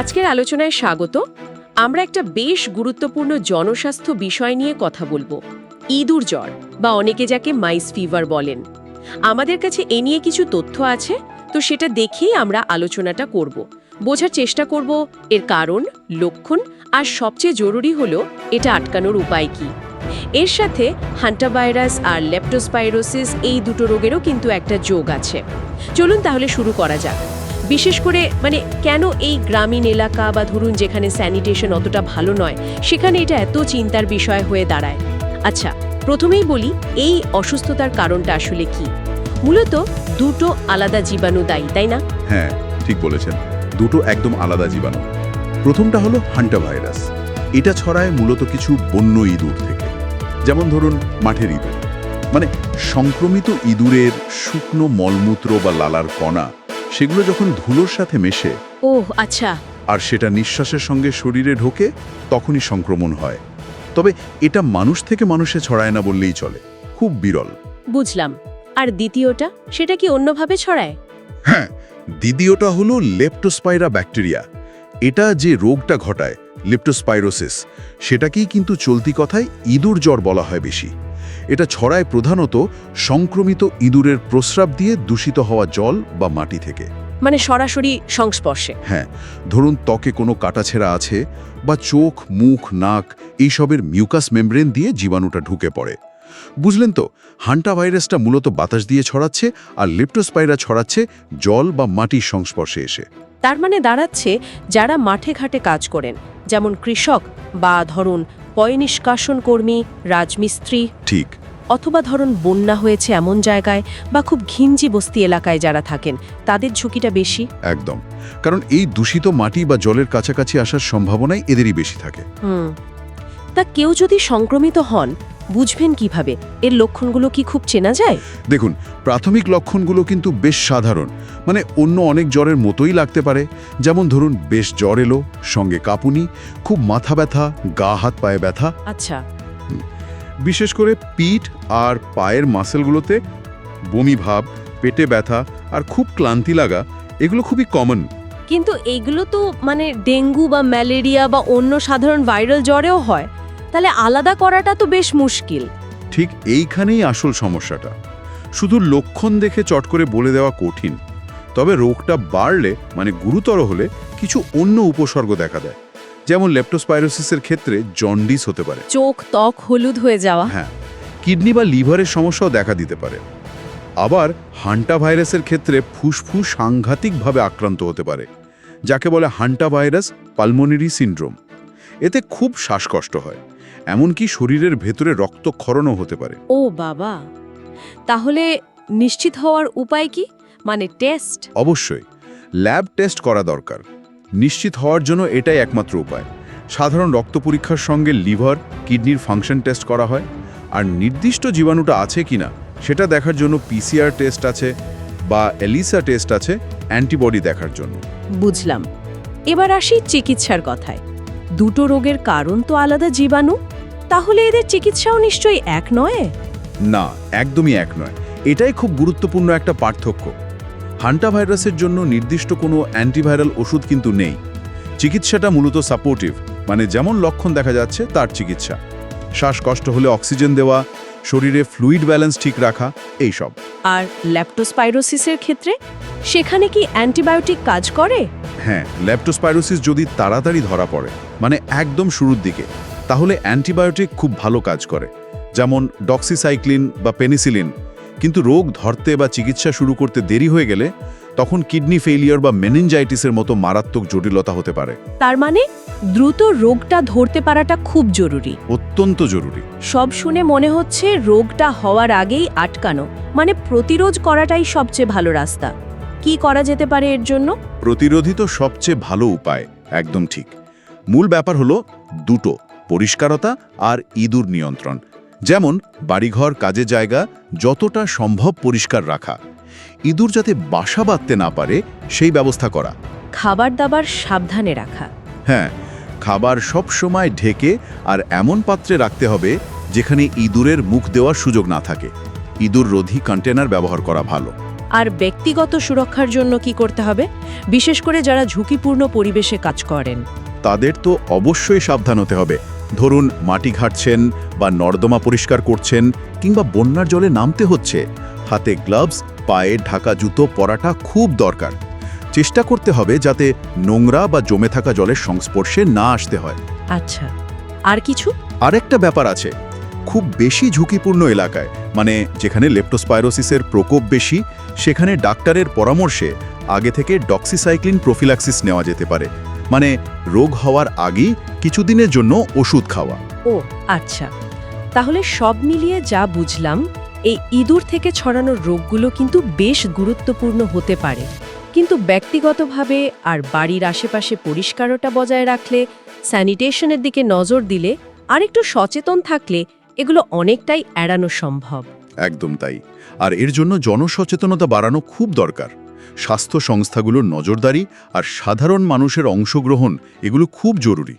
আজকের আলোচনায় স্বাগত। আমরা একটা বেশ গুরুত্বপূর্ণ জনস্বাস্থ্য বিষয় নিয়ে কথা বলব। ইঁদুর জ্বর, বা অনেকে যাকে মাইস ফিভার বলেন। আমাদের কাছে এ নিয়ে কিছু তথ্য আছে, তো সেটা দেখেই আমরা আলোচনাটা করব। বোঝার চেষ্টা করব এর কারণ, লক্ষণ, আর সবচেয়ে জরুরি হলো এটা আটকানোর উপায় কি। এর সাথে হান্টাভাইরাস আর লেপটোস্পাইরোসিস এই দুটো রোগেরও কিন্তু একটা যোগ আছে। চলুন তাহলে শুরু করা যাক। বিশেষ করে মানে কেন এই গ্রামীণ এলাকা বা ধরুন যেখানে স্যানিটেশন অতটা ভালো নয়, সেখানে এটা এত চিন্তার বিষয় হয়ে দাঁড়ায়? আচ্ছা প্রথমেই বলি, এই অসুস্থতার কারণটা আসলে কি? মূলত দুটো আলাদা জীবাণু দায়ী, তাই না? হ্যাঁ ঠিক বলেছেন। দুটো একদম আলাদা জীবাণু। প্রথমটা হলো হান্টা ভাইরাস। এটা ছড়ায় মূলত কিছু বন্য ইঁদুর থেকে। যেমন ধরুন মাঠের ইঁদুর। মানে সংক্রমিত ইঁদুরের শুকনো মলমূত্র বা লালার কণা সেগুলো যখন ধুলোর সাথে মেশে ও আচ্ছা। আর সেটা নিঃশ্বাসের সঙ্গে শরীরে ঢোকে তখনই সংক্রমণ হয়। তবে এটা মানুষ থেকে মানুষে ছড়ায় না বললেই চলে। খুব বিরল। বুঝলাম। আর দ্বিতীয়টা সেটা কি অন্যভাবে ছড়ায়? হ্যাঁ দ্বিতীয়টা হলো লেপটোস্পাইরা ব্যাকটেরিয়া এটা যে রোগটা ঘটায় লেপ্টোস্পাইরোসিস। সেটাকেই কিন্তু চলতি কথায় ইঁদুর জ্বর বলা হয় বেশি। এটা ছড়ায় প্রধানত সংক্রমিত ইঁদুরের প্রস্রাব দিয়ে দূষিত হওয়া জল বা মাটি থেকে। মানে সরাসরি সংস্পর্শে। হ্যাঁ ধরুন ত্বকে কোনো কাটাছেঁড়া আছে বা চোখ মুখ নাক এইসবের মিউকাস মেমব্রেন দিয়ে জীবাণুটা ঢুকে পড়ে। বুঝলেন তো হান্টা ভাইরাসটা মূলত বাতাস দিয়ে ছড়াচ্ছে আর লিপ্টোস্পাইরা ছড়াচ্ছে জল বা মাটির সংস্পর্শে এসে। তার মানে দাঁড়াচ্ছে যারা মাঠে ঘাটে কাজ করেন যেমন কৃষক বা ধরুন পয়নিষ্কাশন কর্মী রাজমিস্ত্রি ঠিক। অথবা ধরুন বন্যা হয়েছে এমন জায়গায় বা খুব ঘিঞ্জি বস্তি এলাকায় যারা থাকেন তাদের ঝুঁকিটা বেশি। একদম। কারণ এই দূষিত মাটি বা জলের কাছাকাছি আসার সম্ভাবনাই এদেরই বেশি থাকে। হুম। তা কেউ যদি সংক্রমিত হন বুঝবেন কীভাবে? এর লক্ষণগুলো কি খুব চেনা যায়? দেখুন প্রাথমিক লক্ষণগুলো কিন্তু বেশ সাধারণ। মানে অন্য অনেক জ্বরের মতোই লাগতে পারে। যেমন ধরুন বেশ জ্বর এলো সঙ্গে কাঁপুনি খুব মাথা ব্যথা গা হাত পায়ে ব্যথা। আচ্ছা। বিশেষ করে পিঠ আর পায়ের মাসেলগুলোতে বমি ভাব পেটে ব্যথা আর খুব ক্লান্তি লাগা এগুলো খুবই কমন। কিন্তু এইগুলো তো মানে ডেঙ্গু বা ম্যালেরিয়া বা অন্য সাধারণ ভাইরাল জ্বরেও হয়। তাহলে আলাদা করাটা তো বেশ মুশকিল। ঠিক এইখানেই আসল সমস্যাটা। শুধু লক্ষণ দেখে চট করে বলে দেওয়া কঠিন। তবে রোগটা বাড়লে মানে গুরুতর হলে কিছু অন্য উপসর্গ দেখা দেয়। যেমন লেপ্টোস্পাইরোসিসের ক্ষেত্রে জন্ডিস হতে পারে। চোখ ত্বক হলুদ হয়ে যাওয়া। হ্যাঁ কিডনি বা লিভারের সমস্যাও দেখা দিতে পারে। আবার হান্টা ভাইরাসের ক্ষেত্রে ফুসফুস সাংঘাতিকভাবে আক্রান্ত হতে পারে যাকে বলে হান্টা ভাইরাস পালমোনারি সিন্ড্রোম। এতে খুব শ্বাসকষ্ট হয়। এমনকি শরীরের ভেতরে রক্তক্ষরণও হতে পারে। ও বাবা তাহলে নিশ্চিত হওয়ার উপায় কি? মানে টেস্ট? অবশ্যই ল্যাব টেস্ট করা দরকার। নিশ্চিত হওয়ার জন্য এটাই একমাত্র উপায়। সাধারণ রক্ত পরীক্ষার সঙ্গে লিভার কিডনির ফাংশন টেস্ট করা হয়। আর নির্দিষ্ট জীবাণুটা আছে কিনা সেটা দেখার জন্য পিসিআর টেস্ট আছে বা এলিসা টেস্ট আছে অ্যান্টিবডি দেখার জন্য। বুঝলাম। এবার আসি চিকিৎসার কথায়। দুটো রোগের কারণ তো আলাদা জীবাণু। তাহলে এদের চিকিৎসাও নিশ্চয়ই এক নয়? না একদমই এক নয়। এটাই খুব গুরুত্বপূর্ণ একটা পার্থক্য। হান্টা ভাইরাসের জন্য নির্দিষ্ট কোনো অ্যান্টিভাইরাল ওষুধ কিন্তু নেই। চিকিৎসাটা মূলত সাপোর্টিভ মানে যেমন লক্ষণ দেখা যাচ্ছে তার চিকিৎসা। শ্বাসকষ্ট হলে অক্সিজেন দেওয়া শরীরে ফ্লুইড ব্যালেন্স ঠিক রাখা এই সব আর ল্যাপটোস্পাইরোসিসের ক্ষেত্রে? সেখানে কি অ্যান্টিবায়োটিক কাজ করে? হ্যাঁ ল্যাপটোস্পাইরোসিস যদি তাড়াতাড়ি ধরা পড়ে মানে একদম শুরুর দিকে তাহলে অ্যান্টিবায়োটিক খুব ভালো কাজ করে যেমন ডক্সিসাইক্লিন বা পেনিসিলিন কিন্তু রোগ ধরতে বা চিকিৎসা শুরু করতে দেরি হয়ে গেলে তখন কিডনি ফেইলিয়ার বা মেনিনজাইটিসের মতো মারাত্মক জটিলতা হতে পারে। তার মানে দ্রুত রোগটা ধরতে পারাটা খুব জরুরি। অত্যন্ত জরুরি। সব শুনে মনে হচ্ছে রোগটা হওয়ার আগেই আটকানো মানে প্রতিরোধ করাটাই সবচেয়ে ভালো রাস্তা। কি করা যেতে পারে এর জন্য? প্রতিরোধী তো সবচেয়ে ভালো উপায় একদম ঠিক। মূল ব্যাপার হলো দুটো। পরিষ্কারতা আর ইঁদুর নিয়ন্ত্রণ। যেমন বাড়িঘর কাজে জায়গা যতটা সম্ভব পরিষ্কার রাখা। ইঁদুর যাতে বাসা বাঁধতে না পারে সেই ব্যবস্থা করা। খাবার দাবার সাবধানে রাখা। হ্যাঁ খাবার সব সময় ঢেকে আর এমন পাত্রে রাখতে হবে যেখানে ইঁদুরের মুখ দেওয়ার সুযোগ না থাকে। ইঁদুর রোধী কন্টেনার ব্যবহার করা ভালো। আর ব্যক্তিগত সুরক্ষার জন্য কি করতে হবে? বিশেষ করে যারা ঝুঁকিপূর্ণ পরিবেশে কাজ করেন। তাদের তো অবশ্যই সাবধান হতে হবে। ধরুন মাটি ঘাটছেন বা নর্দমা পরিষ্কার করছেন কিংবা বন্যার জলে নামতে হচ্ছে হাতে গ্লাভস পায়ে ঢাকা জুতো পরাটা খুব দরকার। চেষ্টা করতে হবে যাতে নোংরা বা জমে থাকা জলের সংস্পর্শে না আসতে হয়। আচ্ছা আর কিছু? আরেকটা ব্যাপার আছে খুব বেশি ঝুঁকিপূর্ণ এলাকায় মানে যেখানে লেপ্টোস্পাইরোসিসের প্রকোপ বেশি সেখানে ডাক্তারের পরামর্শে আগে থেকে ডক্সিসাইক্লিন প্রোফিল্যাক্সিস নেওয়া যেতে পারে। মানে রোগ হওয়ার আগেই কিছুদিনের জন্য ওষুধ খাওয়া। ও আচ্ছা। তাহলে সব মিলিয়ে যা বুঝলাম এই ইঁদুর থেকে ছড়ানো রোগগুলো কিন্তু বেশ গুরুত্বপূর্ণ হতে পারে। কিন্তু ব্যক্তিগতভাবে আর বাড়ির আশেপাশে পরিষ্কারতা বজায় রাখলে স্যানিটেশনের দিকে নজর দিলে আর একটু সচেতন থাকলে এগুলো অনেকটাই এড়ানো সম্ভব। একদম তাই। আর এর জন্য জনসচেতনতা বাড়ানো খুব দরকার। স্বাস্থ্য সংস্থাগুলোর নজরদারি আর সাধারণ মানুষের অংশগ্রহণ, এগুলো খুব জরুরি।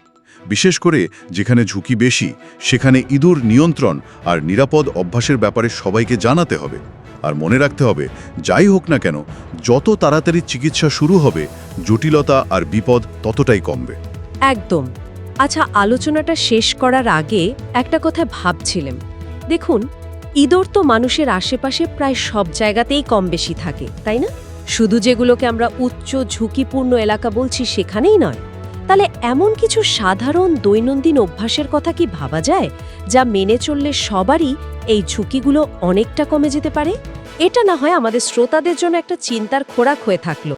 বিশেষ করে যেখানে ঝুঁকি বেশি, সেখানে ইঁদুর নিয়ন্ত্রণ আর নিরাপদ অভ্যাসের ব্যাপারে সবাইকে জানাতে হবে। আর মনে রাখতে হবে, যাই হোক না কেন, যত তাড়াতাড়ি চিকিৎসা শুরু হবে, জটিলতা আর বিপদ ততটাই কমবে। একদম। আচ্ছা আলোচনাটা শেষ করার আগে একটা কথা ভাবছিলাম। দেখুন, ইঁদুর তো মানুষের আশেপাশে প্রায় সব জায়গাতেই কম বেশি থাকে, তাই না? শুধু যেগুলোকে আমরা উচ্চ ঝুঁকিপূর্ণ এলাকা বলছি সেখানেই নয়। তাহলে এমন কিছু সাধারণ দৈনন্দিন অভ্যাসের কথা কি ভাবা যায়, যা মেনে চললে সবারই এই ঝুঁকিগুলো অনেকটা কমে যেতে পারে? এটা না হয় আমাদের শ্রোতাদের জন্য একটা চিন্তার খোরাক হয়ে থাকল।